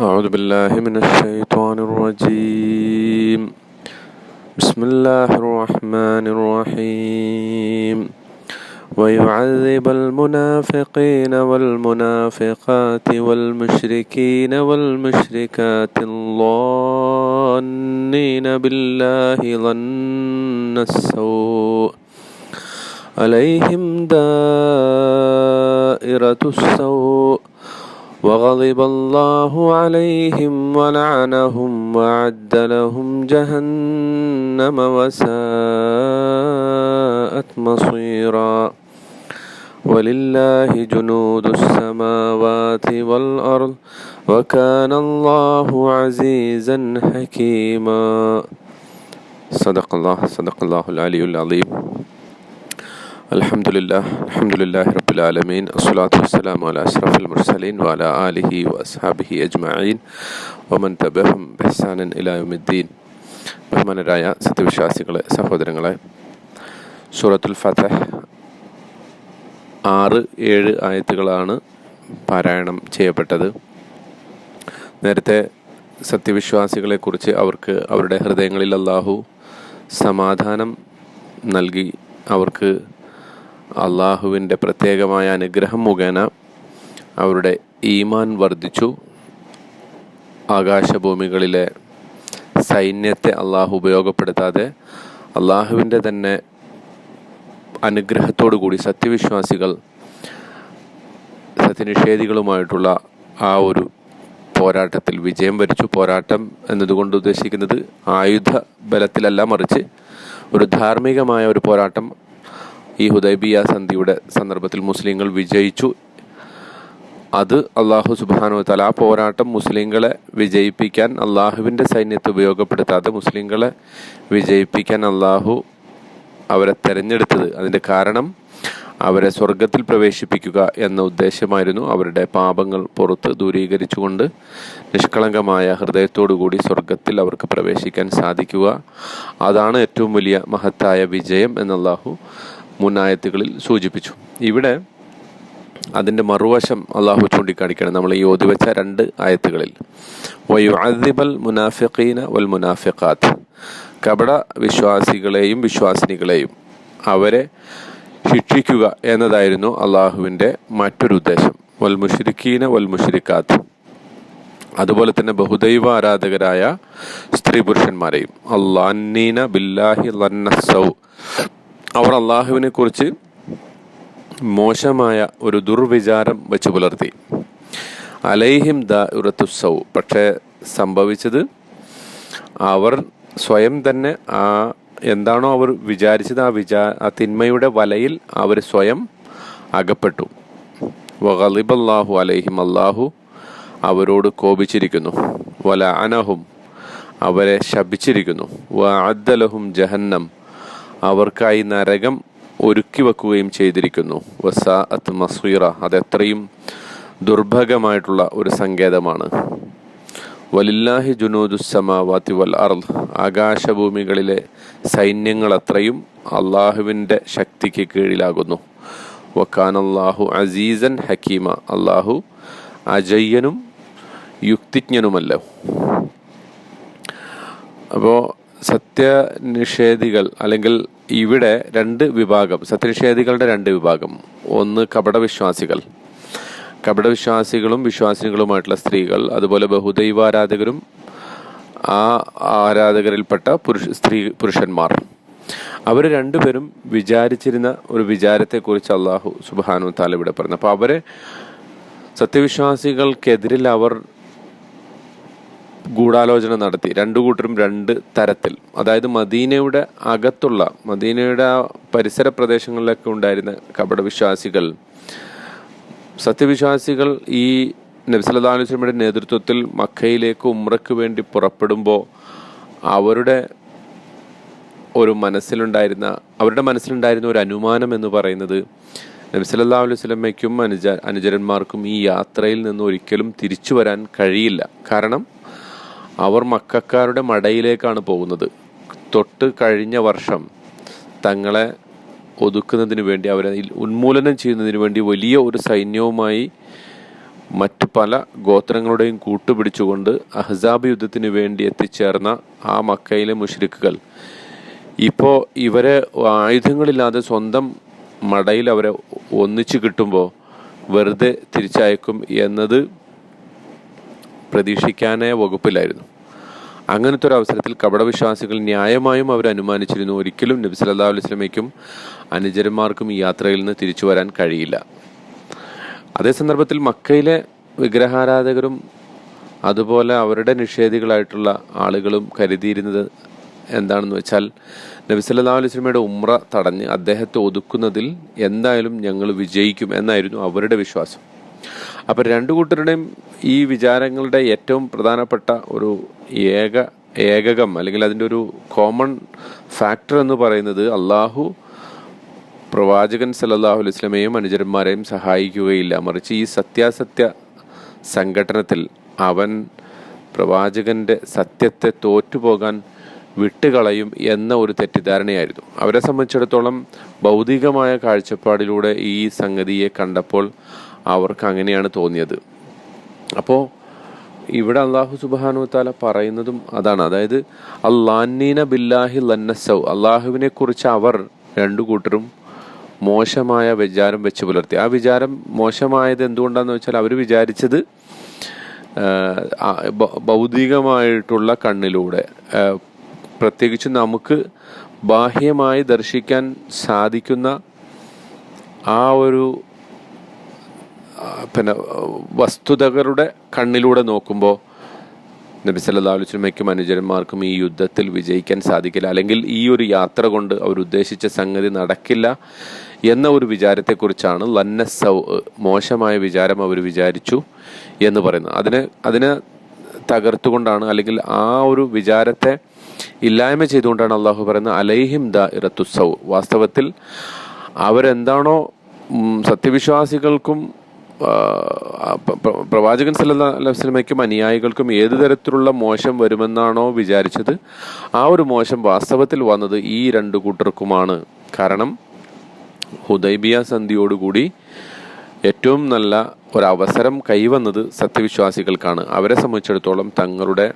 أعوذ بالله من الشيطان الرجيم. بسم الله الرحمن الرحيم. ويعذب المنافقين والمنافقات والمشركين والمشركات الظانين بالله ظن السوء. عليهم دائرة السوء. وغضب الله عليهم ولعنهم وعد لهم جهنم وساءت مصيرا. ولله جنود السماوات والأرض وكان الله عزيزا حكيما. صدق الله صدق الله العلي العظيم. അസ്സലാത്തു മുർസലീൻ ആലിഹി അജ്മഈൻ ബഹുമാനരായ സത്യവിശ്വാസികളെ സഹോദരങ്ങളെ സൂറത്തുൽ ഫതഹ് ആറ് ഏഴ് ആയത്തുകളാണ് പാരായണം ചെയ്യപ്പെട്ടത്. നേരത്തെ സത്യവിശ്വാസികളെക്കുറിച്ച് അവർക്ക് അവരുടെ ഹൃദയങ്ങളിൽ അള്ളാഹു സമാധാനം നൽകി അവർക്ക് അള്ളാഹുവിന്റെ പ്രത്യേകമായ അനുഗ്രഹം മുഖേന അവരുടെ ഈമാൻ വർദ്ധിച്ചു. ആകാശഭൂമികളിലെ സൈന്യത്തെ അള്ളാഹു ഉപയോഗപ്പെടുത്താതെ അള്ളാഹുവിന്റെ തന്നെ അനുഗ്രഹത്തോടു കൂടി സത്യവിശ്വാസികൾ സത്യനിഷേധികളുമായിട്ടുള്ള ആ ഒരു പോരാട്ടത്തിൽ വിജയം വരിച്ചു. പോരാട്ടം എന്നതുകൊണ്ട് ഉദ്ദേശിക്കുന്നത് ആയുധ ബലത്തിലല്ല മറിച്ച് ഒരു ധാർമ്മികമായ ഒരു പോരാട്ടം ഈ ഹുദൈബിയ സന്ധിയുടെ സന്ദർഭത്തിൽ മുസ്ലിങ്ങൾ വിജയിച്ചു. അത് അള്ളാഹു സുബാനു തല ആ പോരാട്ടം മുസ്ലിങ്ങളെ വിജയിപ്പിക്കാൻ അള്ളാഹുവിന്റെ സൈന്യത്തെ ഉപയോഗപ്പെടുത്താതെ മുസ്ലിങ്ങളെ വിജയിപ്പിക്കാൻ അള്ളാഹു അവരെ തെരഞ്ഞെടുത്തത്. അതിന്റെ കാരണം അവരെ സ്വർഗത്തിൽ പ്രവേശിപ്പിക്കുക എന്ന ഉദ്ദേശമായിരുന്നു അവരുടെ പാപങ്ങൾ പുറത്ത് ദൂരീകരിച്ചുകൊണ്ട് നിഷ്കളങ്കമായ ഹൃദയത്തോടുകൂടി സ്വർഗത്തിൽ അവർക്ക് പ്രവേശിക്കാൻ സാധിക്കുക. അതാണ് ഏറ്റവും വലിയ മഹത്തായ വിജയം എന്നല്ലാഹു മുന്നായത്തുകളിൽ സൂചിപ്പിച്ചു. ഇവിടെ അതിന്റെ മറുവശം അള്ളാഹു ചൂണ്ടിക്കാണിക്കണം. നമ്മൾ ഈ ഓതിവെച്ച രണ്ട് ആയത്തുകളിൽ. വൽ കപട വിശ്വാസികളെയും വിശ്വാസിനികളെയും അവരെ ശിക്ഷിക്കുക എന്നതായിരുന്നു അള്ളാഹുവിന്റെ മറ്റൊരു ഉദ്ദേശം. വൽ മുഷിരിക്കീന വൽ മുഷിരിക്കാത്ത് അതുപോലെ തന്നെ ബഹുദൈവ ആരാധകരായ സ്ത്രീ പുരുഷന്മാരെയും. അള്ളാന്നീന ബില്ലാഹി ലന്നസൗ അവർ അള്ളാഹുവിനെ കുറിച്ച് മോശമായ ഒരു ദുർവിചാരം വെച്ച് പുലർത്തി. അലൈഹിം ദ പക്ഷേ സംഭവിച്ചത് അവർ സ്വയം തന്നെ ആ എന്താണോ അവർ വിചാരിച്ചത് ആ വിചാ ആ തിന്മയുടെ വലയിൽ അവർ സ്വയം അകപ്പെട്ടു. വഗലിബല്ലാഹു അലൈഹിം അള്ളാഹു അവരോട് കോപിച്ചിരിക്കുന്നു. വല അനഹും അവരെ ശപിച്ചിരിക്കുന്നു. വ അദ്ദലഹും ജഹന്നം. അവർക്കായി നരകം ഒരുക്കി വെക്കുകയും ചെയ്തിരിക്കുന്നു. വസ അത്ത് മസീറ അതെത്രയും ദുർഭഗമായിട്ടുള്ള ഒരു സങ്കേതമാണ്. വലില്ലാഹി ജുനൂദുസമാവാത്തി വൽ അർദ്. ആകാശഭൂമികളിലെ സൈന്യങ്ങൾ അത്രയും അള്ളാഹുവിന്റെ ശക്തിക്ക് കീഴിലാകുന്നു. വക്കാൻ അള്ളാഹു അസീസൻ ഹക്കീമ. അള്ളാഹു അജയ്യനും യുക്തിജ്ഞനുമല്ലോ. അപ്പോൾ സത്യനിഷേധികൾ അല്ലെങ്കിൽ ഇവിടെ രണ്ട് വിഭാഗം സത്യനിഷേധികളുടെ രണ്ട് വിഭാഗം. ഒന്ന് കപടവിശ്വാസികൾ. കപടവിശ്വാസികളും വിശ്വാസികളുമായിട്ടുള്ള സ്ത്രീകൾ അതുപോലെ ബഹുദൈവാരാധകരും ആ ആരാധകരിൽപ്പെട്ട പുരുഷ സ്ത്രീ പുരുഷന്മാർ. അവർ രണ്ടുപേരും വിചാരിച്ചിരുന്ന ഒരു വിചാരത്തെക്കുറിച്ച് അള്ളാഹു സുബാനു താല ഇവിടെ പറഞ്ഞു. അപ്പോൾ അവരെ സത്യവിശ്വാസികൾക്കെതിരിൽ അവർ ഗൂഢാലോചന നടത്തി. രണ്ടു കൂട്ടരും രണ്ട് തരത്തിൽ. അതായത് മദീനയുടെ അകത്തുള്ള മദീനയുടെ ആ പരിസര പ്രദേശങ്ങളിലൊക്കെ ഉണ്ടായിരുന്ന കപടവിശ്വാസികൾ. സത്യവിശ്വാസികൾ ഈ നബ്സല്ലാ നേതൃത്വത്തിൽ മക്കയിലേക്ക് ഉമ്രയ്ക്ക് വേണ്ടി പുറപ്പെടുമ്പോൾ അവരുടെ ഒരു മനസ്സിലുണ്ടായിരുന്ന അവരുടെ മനസ്സിലുണ്ടായിരുന്ന ഒരു അനുമാനം എന്ന് പറയുന്നത് നബ്സല്ലാ അലൈഹി സ്വലമയ്ക്കും അനുജ അനുചരന്മാർക്കും ഈ യാത്രയിൽ നിന്ന് ഒരിക്കലും തിരിച്ചു വരാൻ കഴിയില്ല. കാരണം അവർ മക്കാരുടെ മടയിലേക്കാണ് പോകുന്നത്. തൊട്ട് കഴിഞ്ഞ വർഷം തങ്ങളെ ഒതുക്കുന്നതിന് വേണ്ടി അവരെ ഉന്മൂലനം ചെയ്യുന്നതിന് വേണ്ടി വലിയ ഒരു സൈന്യവുമായി മറ്റു പല ഗോത്രങ്ങളുടെയും കൂട്ടുപിടിച്ചുകൊണ്ട് അഹ്സാബ് യുദ്ധത്തിന് വേണ്ടി എത്തിച്ചേർന്ന ആ മക്കയിലെ മുഷ്രിക്കുകൾ ഇപ്പോൾ ഇവരെ ആയുധങ്ങളില്ലാതെ സ്വന്തം മടയിൽ അവരെ ഒന്നിച്ചു കിട്ടുമ്പോൾ വെറുതെ തിരിച്ചയക്കും എന്നത് പ്രതീക്ഷിക്കാനേ വകുപ്പിലായിരുന്നു. അങ്ങനത്തെ ഒരു അവസരത്തിൽ കപടവിശ്വാസികൾ ന്യായമായും അവർ അനുമാനിച്ചിരുന്നു. ഒരിക്കലും നബി സല്ലല്ലാഹു അലൈഹി വസല്ലമയ്ക്കും അനുചരന്മാർക്കും ഈ യാത്രയിൽ നിന്ന് തിരിച്ചു വരാൻ കഴിയില്ല. അതേ സന്ദർഭത്തിൽ മക്കയിലെ വിഗ്രഹാരാധകരും അതുപോലെ അവരുടെ നിഷേധികളായിട്ടുള്ള ആളുകളും കരുതിയിരുന്നത് എന്താണെന്ന് വെച്ചാൽ നബി സല്ലല്ലാഹു അലൈഹി വസല്ലമയുടെ ഉമ്ര തടഞ്ഞ് അദ്ദേഹത്തെ ഒതുക്കുന്നതിൽ എന്തായാലും ഞങ്ങൾ വിജയിക്കും എന്നായിരുന്നു അവരുടെ വിശ്വാസം. അപ്പോൾ രണ്ടു കൂട്ടരുടെയും ഈ വിചാരങ്ങളുടെ ഏറ്റവും പ്രധാനപ്പെട്ട ഒരു ഏക ഏകകം അല്ലെങ്കിൽ അതിന്റെ ഒരു കോമൺ ഫാക്ടർ എന്ന് പറയുന്നത് അള്ളാഹു പ്രവാചകൻ സല്ലല്ലാഹു അലൈഹി സ്വലമയും അനുചരന്മാരെയും സഹായിക്കുകയില്ല. മറിച്ച് ഈ സത്യാസത്യ സംഘടനത്തിൽ അവൻ പ്രവാചകന്റെ സത്യത്തെ തോറ്റുപോകാൻ വിട്ടുകളയും എന്ന ഒരു തെറ്റിദ്ധാരണയായിരുന്നു. അവരെ സംബന്ധിച്ചിടത്തോളം ഭൗതികമായ കാഴ്ചപ്പാടിലൂടെ ഈ സംഗതിയെ കണ്ടപ്പോൾ അവർക്ക് അങ്ങനെയാണ് തോന്നിയത്. അപ്പോൾ ഇവിടെ അള്ളാഹു സുബാനു താല പറയുന്നതും അതാണ്. അതായത് അള്ളാന്നീന ബില്ലാഹി ലന്നസൗ അള്ളാഹുവിനെ കുറിച്ച് അവർ രണ്ടു കൂട്ടരും മോശമായ വിചാരം വെച്ച് പുലർത്തി. ആ വിചാരം മോശമായത് എന്തുകൊണ്ടാന്ന് വെച്ചാൽ അവർ വിചാരിച്ചത് ഭൗതികമായിട്ടുള്ള കണ്ണിലൂടെ. പ്രത്യേകിച്ച് നമുക്ക് ബാഹ്യമായി ദർശിക്കാൻ സാധിക്കുന്ന ആ ഒരു പിന്നെ വസ്തുതകളുടെ കണ്ണിലൂടെ നോക്കുമ്പോൾ നബി സല്ലല്ലാഹു അലൈഹി വസല്ലമയ്ക്കും അനുചരന്മാർക്കും ഈ യുദ്ധത്തിൽ വിജയിക്കാൻ സാധിക്കില്ല. അല്ലെങ്കിൽ ഈ ഒരു യാത്ര കൊണ്ട് അവർ ഉദ്ദേശിച്ച സംഗതി നടക്കില്ല എന്ന ഒരു വിചാരത്തെക്കുറിച്ചാണ് ലന്നസൗ മോശമായ വിചാരം അവർ വിചാരിച്ചു എന്ന് പറയുന്നത്. അതിന് അതിനെ തകർത്തുകൊണ്ടാണ് അല്ലെങ്കിൽ ആ ഒരു വിചാരത്തെ ഇല്ലായ്മ ചെയ്തുകൊണ്ടാണ് അള്ളാഹു പറയുന്നത് അലൈഹിം ദ ഇറത്തുസൗ വാസ്തവത്തിൽ അവരെന്താണോ സത്യവിശ്വാസികൾക്കും പ്രവാചകൻ അലൈഹി വസല്ലമയ്ക്കും അനുയായികൾക്കും ഏത് തരത്തിലുള്ള മോശം വരുമെന്നാണോ വിചാരിച്ചത്. ആ ഒരു മോശം വാസ്തവത്തിൽ വന്നത് ഈ രണ്ട് കൂട്ടർക്കുമാണ്. കാരണം ഹുദൈബിയ സന്ധിയോടുകൂടി ഏറ്റവും നല്ല ഒരവസരം കൈവന്നത് സത്യവിശ്വാസികൾക്കാണ്. അവരെ സംബന്ധിച്ചിടത്തോളം തങ്ങളുടെ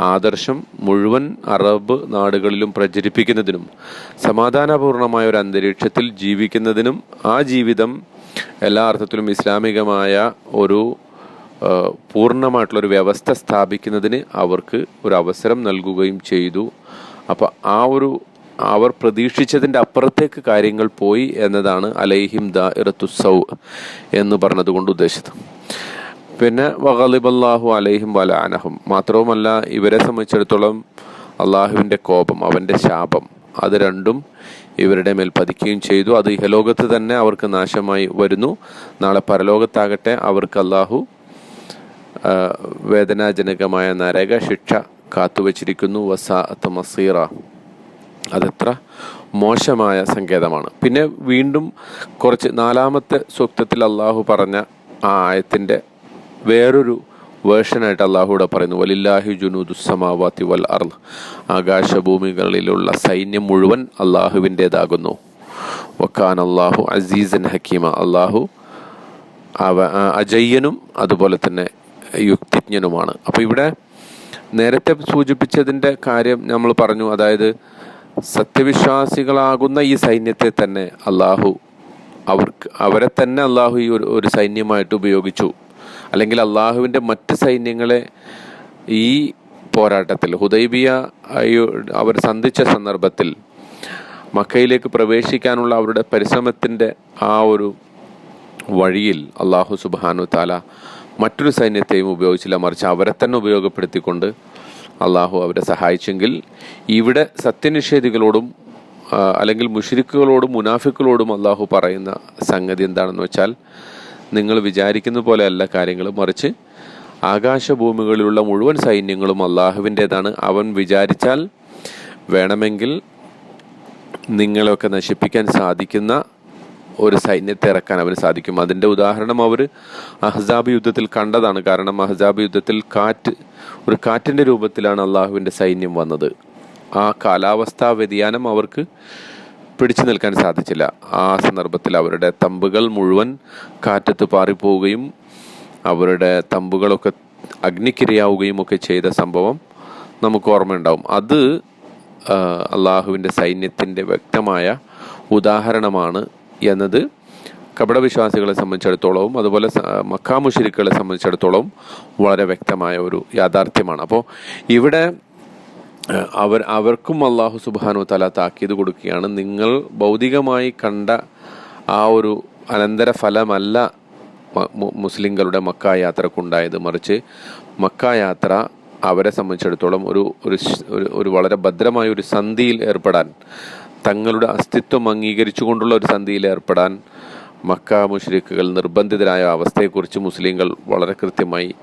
ആദർശം മുഴുവൻ അറബ് നാടുകളിലും പ്രചരിപ്പിക്കുന്നതിനും സമാധാനപൂർണമായ ഒരു അന്തരീക്ഷത്തിൽ ജീവിക്കുന്നതിനും ആ ജീവിതം എല്ലാ അർത്ഥത്തിലും ഇസ്ലാമികമായ ഒരു പൂർണമായിട്ടുള്ളൊരു വ്യവസ്ഥ സ്ഥാപിക്കുന്നതിന് അവർക്ക് ഒരു അവസരം നൽകുകയും ചെയ്തു. അപ്പോൾ ആ ഒരു അവർ പ്രതീക്ഷിച്ചതിന്റെ അപ്പുറത്തേക്ക് കാര്യങ്ങൾ പോയി എന്നതാണ് അലൈഹിം ദ ഇറത്തുസൗ എന്ന് പറഞ്ഞതുകൊണ്ട് ഉദ്ദേശിച്ചത്. പിന്നെ വഹലിബല്ലാഹു അലൈഹിം വലാനഹും മാത്രവുമല്ല ഇവരെ സംബന്ധിച്ചിടത്തോളം അള്ളാഹുവിന്റെ കോപം അവന്റെ ശാപം അത് രണ്ടും ഇവരുടെ മേൽ പതിക്കുകയും ചെയ്തു. അത് ഇഹലോകത്ത് തന്നെ അവർക്ക് നാശമായി വരുന്നു. നാളെ പരലോകത്താകട്ടെ അവർക്ക് അള്ളാഹു വേദനാജനകമായ നരക ശിക്ഷ കാത്തുവച്ചിരിക്കുന്നു. വസാഅത്ത് മസീറ. അതെത്ര മോശമായ സങ്കേതമാണ്. പിന്നെ വീണ്ടും കുറച്ച് നാലാമത്തെ സൂക്തത്തിൽ അള്ളാഹു പറഞ്ഞ ആ ആയത്തിന്റെ വേറൊരു വേർഷനായിട്ട് അള്ളാഹുവിടെ പറയുന്നു വലില്ലാഹി ജുനൂദുസമാവാത്തി വൽ അർ ആകാശഭൂമികളിലുള്ള സൈന്യം മുഴുവൻ അള്ളാഹുവിന്റേതാകുന്നു വക്കാൻ അള്ളാഹു അസീസൻ ഹക്കീമ. അള്ളാഹു അവ അജയ്യനും അതുപോലെ തന്നെ യുക്തിജ്ഞനുമാണ്. അപ്പോൾ ഇവിടെ നേരത്തെ സൂചിപ്പിച്ചതിന്റെ കാര്യം നമ്മൾ പറഞ്ഞു അതായത് സത്യവിശ്വാസികളാകുന്ന ഈ സൈന്യത്തെ തന്നെ അള്ളാഹു അവർക്ക് അവരെ തന്നെ അള്ളാഹു ഈ ഒരു സൈന്യമായിട്ട് ഉപയോഗിച്ചു. അല്ലെങ്കിൽ അള്ളാഹുവിന്റെ മറ്റ് സൈന്യങ്ങളെ ഈ പോരാട്ടത്തിൽ ഹുദൈബിയ അവർ സന്ധിച്ച സന്ദർഭത്തിൽ മക്കയിലേക്ക് പ്രവേശിക്കാനുള്ള അവരുടെ പരിശ്രമത്തിന്റെ ആ ഒരു വഴിയിൽ അള്ളാഹു സുബാനു താല മറ്റൊരു സൈന്യത്തെയും ഉപയോഗിച്ചില്ല. മറിച്ച് അവരെ തന്നെ ഉപയോഗപ്പെടുത്തിക്കൊണ്ട് അള്ളാഹു അവരെ സഹായിച്ചെങ്കിൽ ഇവിടെ സത്യനിഷേധികളോടും അല്ലെങ്കിൽ മുഷിരിക്കുകളോടും മുനാഫിക്കുകളോടും അള്ളാഹു പറയുന്ന സംഗതി എന്താണെന്ന് വെച്ചാൽ നിങ്ങൾ വിചാരിക്കുന്ന പോലെയല്ല കാര്യങ്ങൾ മറിച്ച് ആകാശഭൂമികളിലുള്ള മുഴുവൻ സൈന്യങ്ങളും അള്ളാഹുവിന്റെതാണ്. അവൻ വിചാരിച്ചാൽ വേണമെങ്കിൽ നിങ്ങളെയൊക്കെ നശിപ്പിക്കാൻ സാധിക്കുന്ന ഒരു സൈന്യത്തെ ഇറക്കാൻ അവന് സാധിക്കും. അതിന്റെ ഉദാഹരണം അവർ അഹ്സാബ് യുദ്ധത്തിൽ കണ്ടതാണ്. കാരണം അഹ്സാബ് യുദ്ധത്തിൽ കാറ്റ് ഒരു കാറ്റിന്റെ രൂപത്തിലാണ് അള്ളാഹുവിന്റെ സൈന്യം വന്നത്. ആ കാലാവസ്ഥാ വ്യതിയാനം അവർക്ക് പിടിച്ചു നിൽക്കാൻ സാധിച്ചില്ല. ആ സന്ദർഭത്തിൽ അവരുടെ തമ്പുകൾ മുഴുവൻ കാറ്റത്ത് പാറിപ്പോവുകയും അവരുടെ തമ്പുകളൊക്കെ അഗ്നിക്കിരയാവുകയും ഒക്കെ ചെയ്ത സംഭവം നമുക്ക് ഓർമ്മയുണ്ടാവും. അത് അള്ളാഹുവിന്റെ സൈന്യത്തിന്റെ വ്യക്തമായ ഉദാഹരണമാണ് എന്നത് കപടവിശ്വാസികളെ സംബന്ധിച്ചിടത്തോളവും അതുപോലെ മക്കാമുഷിരിക്കുകളെ സംബന്ധിച്ചിടത്തോളവും വളരെ വ്യക്തമായ ഒരു യാഥാർത്ഥ്യമാണ്. അപ്പോൾ ഇവിടെ അവർ അവർക്കും അള്ളാഹു സുബാനു തല താക്കീത് കൊടുക്കുകയാണ്. നിങ്ങൾ ഭൗതികമായി കണ്ട ആ ഒരു അനന്തര ഫലമല്ല മുസ്ലിങ്ങളുടെ മക്ക യാത്രക്കുണ്ടായത് മറിച്ച് മക്ക യാത്ര അവരെ സംബന്ധിച്ചിടത്തോളം ഒരു ഒരു വളരെ ഭദ്രമായ ഒരു സന്ധിയിൽ ഏർപ്പെടാൻ തങ്ങളുടെ അസ്തിത്വം അംഗീകരിച്ചുകൊണ്ടുള്ള ഒരു സന്ധിയിൽ ഏർപ്പെടാൻ മക്ക മുഷ്രിക്കുകൾ നിർബന്ധിതരായ അവസ്ഥയെക്കുറിച്ച് മുസ്ലിങ്ങൾ വളരെ കൃത്യമായി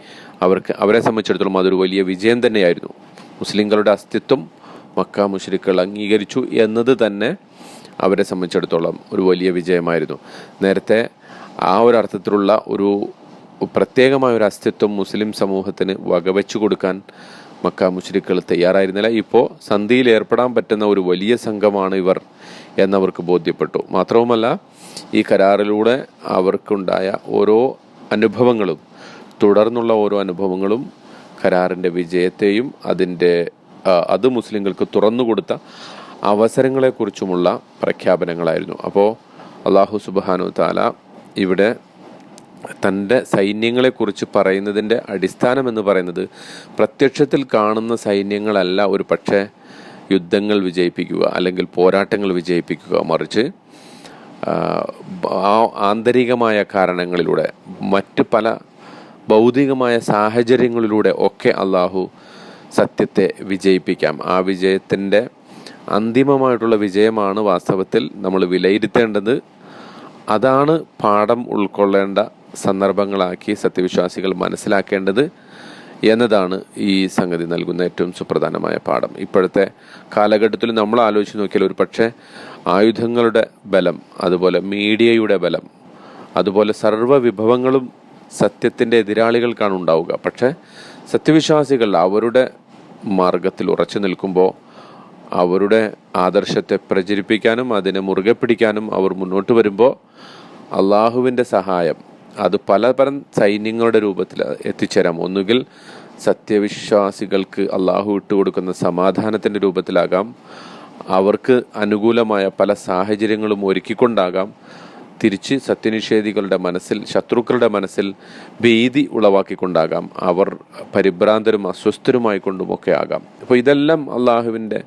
അവർക്ക് അവരെ സംബന്ധിച്ചിടത്തോളം അതൊരു വലിയ വിജയം തന്നെയായിരുന്നു. മുസ്ലിങ്ങളുടെ അസ്തിത്വം മക്ക മുഷ്രിക്കുകൾ അംഗീകരിച്ചു എന്നത് തന്നെ അവരെ സംബന്ധിച്ചിടത്തോളം ഒരു വലിയ വിജയമായിരുന്നു. നേരത്തെ ആ ഒരു അർത്ഥത്തിലുള്ള ഒരു പ്രത്യേകമായ ഒരു അസ്തിത്വം മുസ്ലിം സമൂഹത്തിന് വകവെച്ചു കൊടുക്കാൻ മക്ക മുസ്ലിക്കുകൾ തയ്യാറായിരുന്നില്ല. ഇപ്പോൾ സന്ധിയിൽ ഏർപ്പെടാൻ പറ്റുന്ന ഒരു വലിയ സംഘമാണ് ഇവർ എന്നവർക്ക് ബോധ്യപ്പെട്ടു. മാത്രവുമല്ല ഈ കരാറിലൂടെ അവർക്കുണ്ടായ ഓരോ അനുഭവങ്ങളും തുടർന്നുള്ള ഓരോ അനുഭവങ്ങളും കരാറിന്റെ വിജയത്തെയും അതിന്റെ അത് മുസ്ലിങ്ങൾക്ക് തുറന്നുകൊടുത്ത അവസരങ്ങളെക്കുറിച്ചുമുള്ള പ്രഖ്യാപനങ്ങളായിരുന്നു. അപ്പോൾ അള്ളാഹു സുബാനു താല ഇവിടെ തന്റെ സൈന്യങ്ങളെക്കുറിച്ച് പറയുന്നതിന്റെ അടിസ്ഥാനം എന്ന് പറയുന്നത് പ്രത്യക്ഷത്തിൽ കാണുന്ന സൈന്യങ്ങളല്ല ഒരു പക്ഷേ യുദ്ധങ്ങൾ വിജയിപ്പിക്കുക അല്ലെങ്കിൽ പോരാട്ടങ്ങൾ വിജയിപ്പിക്കുക. മറിച്ച് ആന്തരികമായ കാരണങ്ങളിലൂടെ മറ്റ് പല ഭൗതികമായ സാഹചര്യങ്ങളിലൂടെ ഒക്കെ അള്ളാഹു സത്യത്തെ വിജയിപ്പിക്കാം. ആ വിജയത്തിന്റെ അന്തിമമായിട്ടുള്ള വിജയമാണ് വാസ്തവത്തിൽ നമ്മൾ വിലയിരുത്തേണ്ടത്. അതാണ് പാഠം ഉൾക്കൊള്ളേണ്ട സന്ദർഭങ്ങളാക്കി സത്യവിശ്വാസികൾ മനസ്സിലാക്കേണ്ടത് എന്നതാണ് ഈ സംഗതി നൽകുന്ന ഏറ്റവും സുപ്രധാനമായ പാഠം. ഇപ്പോഴത്തെ കാലഘട്ടത്തിൽ നമ്മൾ ആലോചിച്ച് നോക്കിയാൽ ഒരു പക്ഷേ ആയുധങ്ങളുടെ ബലം അതുപോലെ മീഡിയയുടെ ബലം അതുപോലെ സർവ വിഭവങ്ങളും സത്യത്തിന്റെ എതിരാളികൾക്കാണ് ഉണ്ടാവുക. പക്ഷേ സത്യവിശ്വാസികൾ അവരുടെ മാർഗത്തിൽ ഉറച്ചു നിൽക്കുമ്പോൾ അവരുടെ ആദർശത്തെ പ്രചരിപ്പിക്കാനും അതിനെ മുറുകെ പിടിക്കാനും അവർ മുന്നോട്ട് വരുമ്പോൾ അള്ളാഹുവിന്റെ സഹായം അത് പല പല സൈന്യങ്ങളുടെ രൂപത്തിൽ എത്തിച്ചേരാം. ഒന്നുകിൽ സത്യവിശ്വാസികൾക്ക് അള്ളാഹു ഇട്ടുകൊടുക്കുന്ന സമാധാനത്തിന്റെ രൂപത്തിലാകാം. അവർക്ക് അനുകൂലമായ പല സാഹചര്യങ്ങളും ഒരുക്കിക്കൊണ്ടാകാം. തിരിച്ച് സത്യനിഷേധികളുടെ മനസ്സിൽ ശത്രുക്കളുടെ മനസ്സിൽ ഭീതി ഉളവാക്കിക്കൊണ്ടാകാം. അവർ പരിഭ്രാന്തരും അസ്വസ്ഥരുമായി കൊണ്ടുമൊക്കെ ആകാം. അപ്പോൾ ഇതെല്ലാം അള്ളാഹുവിന്റെ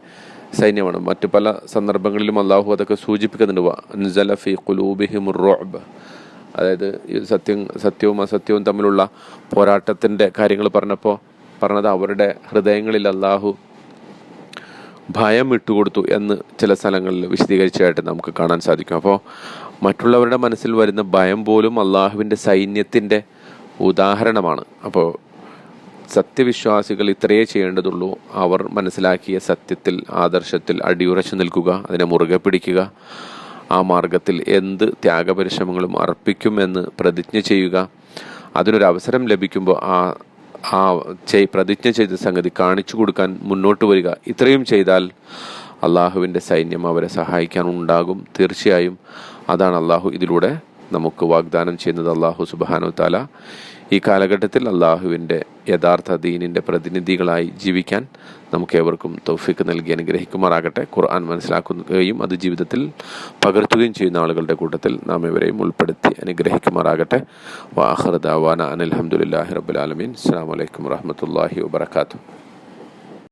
സൈന്യമാണ്. മറ്റു പല സന്ദർഭങ്ങളിലും അള്ളാഹു അതൊക്കെ സൂചിപ്പിക്കുന്നുണ്ട്. അതായത് സത്യം സത്യവും അസത്യവും തമ്മിലുള്ള പോരാട്ടത്തിന്റെ കാര്യങ്ങൾ പറഞ്ഞപ്പോൾ പറഞ്ഞത് അവരുടെ ഹൃദയങ്ങളിൽ അള്ളാഹു ഭയം ഇട്ടുകൊടുത്തു എന്ന് ചില സ്ഥലങ്ങളിൽ വിശദീകരിച്ചതായിട്ട് നമുക്ക് കാണാൻ സാധിക്കും. അപ്പോൾ മറ്റുള്ളവരുടെ മനസ്സിൽ വരുന്ന ഭയം പോലും അള്ളാഹുവിന്റെ സൈന്യത്തിന്റെ ഉദാഹരണമാണ്. അപ്പോൾ സത്യവിശ്വാസികൾ ഇത്രയേ ചെയ്യേണ്ടതുള്ളൂ. അവർ മനസ്സിലാക്കിയ സത്യത്തിൽ ആദർശത്തിൽ അടിയുറച്ചു നിൽക്കുക അതിനെ മുറുകെ പിടിക്കുക ആ മാർഗത്തിൽ എന്ത് ത്യാഗപരിശ്രമങ്ങളും അർപ്പിക്കുമെന്ന് പ്രതിജ്ഞ ചെയ്യുക. അതിനൊരു അവസരം ലഭിക്കുമ്പോൾ ആ ആ പ്രതിജ്ഞ ചെയ്ത സംഗതി കാണിച്ചു കൊടുക്കാൻ മുന്നോട്ട് വരിക. ഇത്രയും ചെയ്താൽ അള്ളാഹുവിന്റെ സൈന്യം അവരെ സഹായിക്കാൻ ഉണ്ടാകും. തീർച്ചയായും അതാണ് അള്ളാഹു ഇതിലൂടെ നമുക്ക് വാഗ്ദാനം ചെയ്യുന്നത്. അള്ളാഹു സുബാനു താല ഈ കാലഘട്ടത്തിൽ അള്ളാഹുവിന്റെ യഥാർത്ഥ ദീനിന്റെ പ്രതിനിധികളായി ജീവിക്കാൻ നമുക്ക് ഏവർക്കും തൗഫീക്ക് നൽകി അനുഗ്രഹിക്കുമാറാകട്ടെ. ഖുർആൻ മനസ്സിലാക്കുകയും അത് ജീവിതത്തിൽ പകർത്തുകയും ചെയ്യുന്ന ആളുകളുടെ കൂട്ടത്തിൽ നാം ഇവരെയും ഉൾപ്പെടുത്തി അനുഗ്രഹിക്കുമാറാകട്ടെ. വാഹർ ദാവാന അനിൽഹമുല്ലാഹി റബുലാലമീൻ അസ്സാം വലൈക്കും വാഹമത്തല്ലാഹി വാബർക്കാത്തു